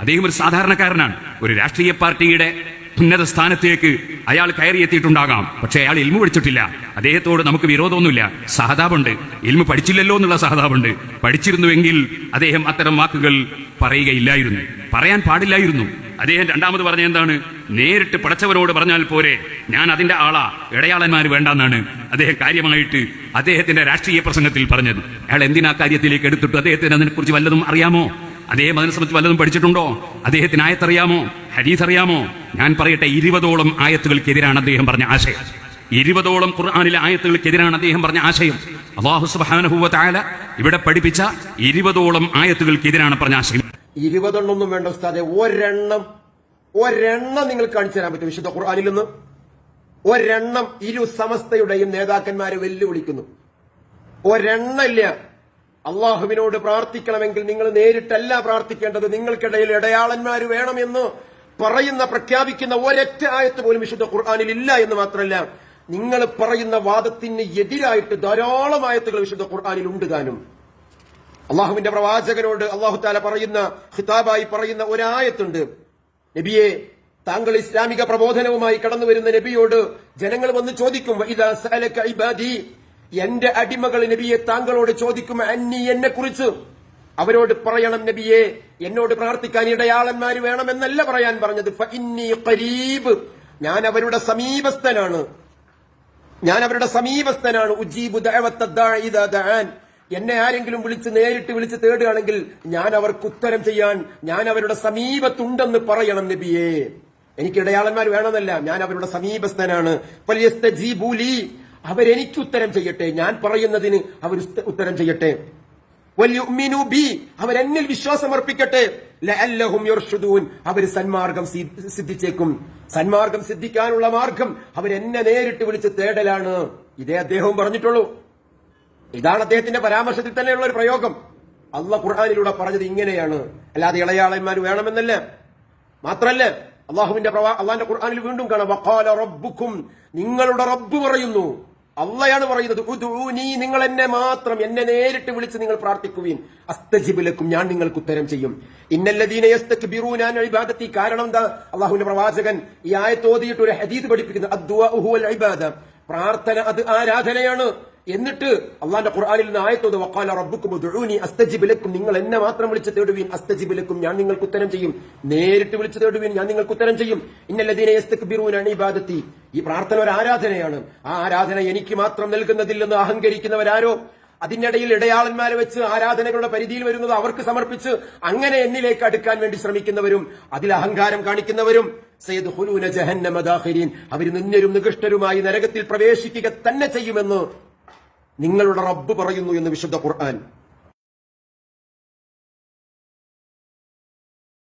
അദ്ദേഹം ഒരു സാധാരണക്കാരനാണ്. ഒരു രാഷ്ട്രീയ പാർട്ടിയുടെ ഉന്നത സ്ഥാനത്തേക്ക് അയാൾ കയറിയെത്തിയിട്ടുണ്ടാകാം. പക്ഷെ അയാൾ ഇൽമു പഠിച്ചിട്ടില്ല. അദ്ദേഹത്തോട് നമുക്ക് വിരോധമൊന്നുമില്ല. സഹതാപുണ്ട് ഇൽമു പഠിച്ചില്ലല്ലോ എന്നുള്ള സഹതാപുണ്ട് പഠിച്ചിരുന്നുവെങ്കിൽ അദ്ദേഹം അത്തരം വാക്കുകൾ പറയുകയില്ലായിരുന്നു. പറയാൻ പാടില്ലായിരുന്നു. അദ്ദേഹം രണ്ടാമത് പറഞ്ഞ എന്താണ്? നേരിട്ട് പഠിച്ചവരോട് പറഞ്ഞാൽ പോരെ. ഞാൻ അതിന്റെ ആളാ. ഇടയാളന്മാർ വേണ്ടെന്നാണ് അദ്ദേഹം കാര്യമായിട്ട് അദ്ദേഹത്തിന്റെ രാഷ്ട്രീയ പ്രസംഗത്തിൽ പറഞ്ഞത്. അയാൾ എന്തിനാ കാര്യത്തിലേക്ക് എടുത്തിട്ട് അദ്ദേഹത്തിന് അതിനെക്കുറിച്ച് വല്ലതും അറിയാമോ? അദ്ദേഹം അതിനെ സംബന്ധിച്ച് വല്ലതും പഠിച്ചിട്ടുണ്ടോ? അദ്ദേഹത്തിന് ആയത്തറിയാമോ? ഹരീസ് അറിയാമോ ഞാൻ പറയട്ടെ ഇരുപതോളം ആയത്തുകൾക്കെതിരാണ് അദ്ദേഹം പറഞ്ഞ ആശയം. ഇരുപതോളം ഖുർആാനിലെ ആയത്തുകൾക്കെതിരാണ് അദ്ദേഹം പറഞ്ഞ ആശയം. അള്ളാഹു സുബ്ഹാനഹു വ തആല ഇവിടെ പഠിപ്പിച്ച ഇരുപതോളം ആയത്തുകൾക്കെതിരാണ് പറഞ്ഞ ആശയം. ഇരുപതെണ്ണൊന്നും വേണ്ട ഉസ്താദെ ഒരെണ്ണം ഒരെണ്ണം നിങ്ങൾ കാണിച്ചു തരാൻ പറ്റും വിശുദ്ധ ഖുർആാനിൽ നിന്ന്. ഒരെണ്ണം ഇരു സമസ്തയുടെയും നേതാക്കന്മാരെ വെല്ലുവിളിക്കുന്നു. ഒരെണ്ണമില്ല അള്ളാഹുവിനോട് പ്രാർത്ഥിക്കണമെങ്കിൽ നിങ്ങൾ നേരിട്ടല്ല പ്രാർത്ഥിക്കേണ്ടത്. നിങ്ങൾക്കിടയിൽ ഇടയാളന്മാർ വേണമെന്ന് പറയുന്ന പ്രഖ്യാപിക്കുന്ന ഒരൊറ്റ ആയത്ത് പോലും വിശുദ്ധ ഖുർആാനിൽ ഇല്ല എന്ന് മാത്രമല്ല നിങ്ങൾ പറയുന്ന വാദത്തിന് എതിരായിട്ട് ധാരാളം ആയത്തുകൾ വിശുദ്ധ ഖുർആാനിൽ ഉണ്ട് താനും. അള്ളാഹുവിന്റെ പ്രവാചകനോട് അള്ളാഹു താല പറയുന്ന ഖിതാബായി പറയുന്ന ഒരായത്തുണ്ട്. നബിയെ താങ്കൾ ഇസ്ലാമിക പ്രബോധനവുമായി കടന്നു വരുന്ന നബിയോട് ജനങ്ങൾ വന്ന് ചോദിക്കും "വഇദാ സഅലക ഇബാദി എന്റെ അടിമകൾ നബിയെ താങ്കളോട് ചോദിക്കും അന്നി എന്നെ കുറിച്ച് അവരോട് പറയണം നബിയെ എന്നോട് പ്രാർത്ഥിക്കാൻ ഇടയാളന്മാര് വേണമെന്നല്ല പറയാൻ പറഞ്ഞത്. "ഫഇന്നി ഖരീബ്. ഞാൻ അവരുടെ സമീപസ്ഥനാണ്. ഞാൻ അവരുടെ സമീപസ്ഥനാണ്. ഉജീബു എന്നെ ആരെങ്കിലും വിളിച്ച് നേരിട്ട് വിളിച്ച് തേടുകയാണെങ്കിൽ ഞാൻ അവർക്ക് ഉത്തരം ചെയ്യാൻ ഞാൻ അവരുടെ സമീപത്തുണ്ടെന്ന് പറയണം നബിയെ. എനിക്ക് ഇടയാളന്മാർ വേണമെന്നല്ല ഞാൻ അവരുടെ സമീപസ്ഥനാണ്. അവരെനിക്ക് ഉത്തരം ചെയ്യട്ടെ. ഞാൻ പറയുന്നതിന് അവർ ഉത്തരം ചെയ്യട്ടെ. ബി അവരെന്നിൽ വിശ്വാസം അർപ്പിക്കട്ടെ ലഅല്ലഹും യർഷുദൂൻ അവർ സന്മാർഗം സിദ്ധിച്ചേക്കും. സന്മാർഗം സിദ്ധിക്കാനുള്ള മാർഗം അവരെന്നെ നേരിട്ട് വിളിച്ച് തേടലാണ്. ഇതേ അദ്ദേഹവും പറഞ്ഞിട്ടുള്ളൂ. ഇതാണ് അദ്ദേഹത്തിന്റെ പരാമർശത്തിൽ തന്നെയുള്ള ഒരു പ്രയോഗം. അള്ള ഖുർആാനിലൂടെ പറഞ്ഞത് ഇങ്ങനെയാണ്. അല്ലാതെ ഇളയാളന്മാർ വേണമെന്നല്ല. മാത്രല്ല അള്ളാഹുവിന്റെ പ്രവാ അള്ളാന്റെ ഖുർആാനിൽ വീണ്ടും കാണാം. നിങ്ങളുടെ റബ്ബ് പറയുന്നു. അള്ളയാണ് പറയുന്നത് നീ നിങ്ങൾ എന്നെ മാത്രം എന്നെ നേരിട്ട് വിളിച്ച് നിങ്ങൾ പ്രാർത്ഥിക്കുവീൻ. അസ്തജിബിലക്കും ഞാൻ നിങ്ങൾക്ക് ഉത്തരം ചെയ്യും. ഇന്നല്ലദീന യസ്തക്ബിറൂന അൻ ഇബാദത്തി. കാരണം എന്താ? അള്ളാഹുവിന്റെ പ്രവാചകൻ ഈ ആയത്ത് ഓതിയിട്ട് ഒരു ഹദീദ് പഠിപ്പിക്കുന്നത് പ്രാർത്ഥന അത് ആരാധനയാണ്. എന്നിട്ട് അള്ളാന്റെ ഖുർആാനിൽ നിന്ന് ആയത്തോത് വക്കാല റബ്ബുക്കും അസ്തജിബിലക്കും നിങ്ങൾ എന്നെ മാത്രം വിളിച്ച് തേടുവീൻ. അസ്തജിബിലക്കും ഞാൻ നിങ്ങൾക്ക് ഉത്തരം ചെയ്യും. നേരിട്ട് വിളിച്ച് തേടുവീൻ ഞാൻ നിങ്ങൾക്ക് ഉത്തരം ചെയ്യും. ഇന്നല്ലദീന അൻ ഇബാദത്തി. ഈ പ്രാർത്ഥന ഒരു ആരാധനയാണ്. ആ ആരാധന എനിക്ക് മാത്രം നൽകുന്നതില്ലെന്ന് അഹങ്കരിക്കുന്നവരാരോ? അതിനിടയിൽ ഇടയാളന്മാരെ വെച്ച് ആരാധനകളുടെ പരിധിയിൽ വരുന്നത് അവർക്ക് സമർപ്പിച്ച് അങ്ങനെ എന്നിലേക്ക് അടുക്കാൻ വേണ്ടി ശ്രമിക്കുന്നവരും അതിൽ അഹങ്കാരം കാണിക്കുന്നവരും സയ്യദ് ഹുലൂന ജഹന്നമ ദാഖിരീൻ അവർ നിന്നരും നികൃഷ്ടരുമായി നരകത്തിൽ പ്രവേശിക്കുക തന്നെ ചെയ്യുമെന്ന് നിങ്ങളുടെ റബ്ബ് പറയുന്നു എന്ന് വിശുദ്ധ ഖുർആൻ.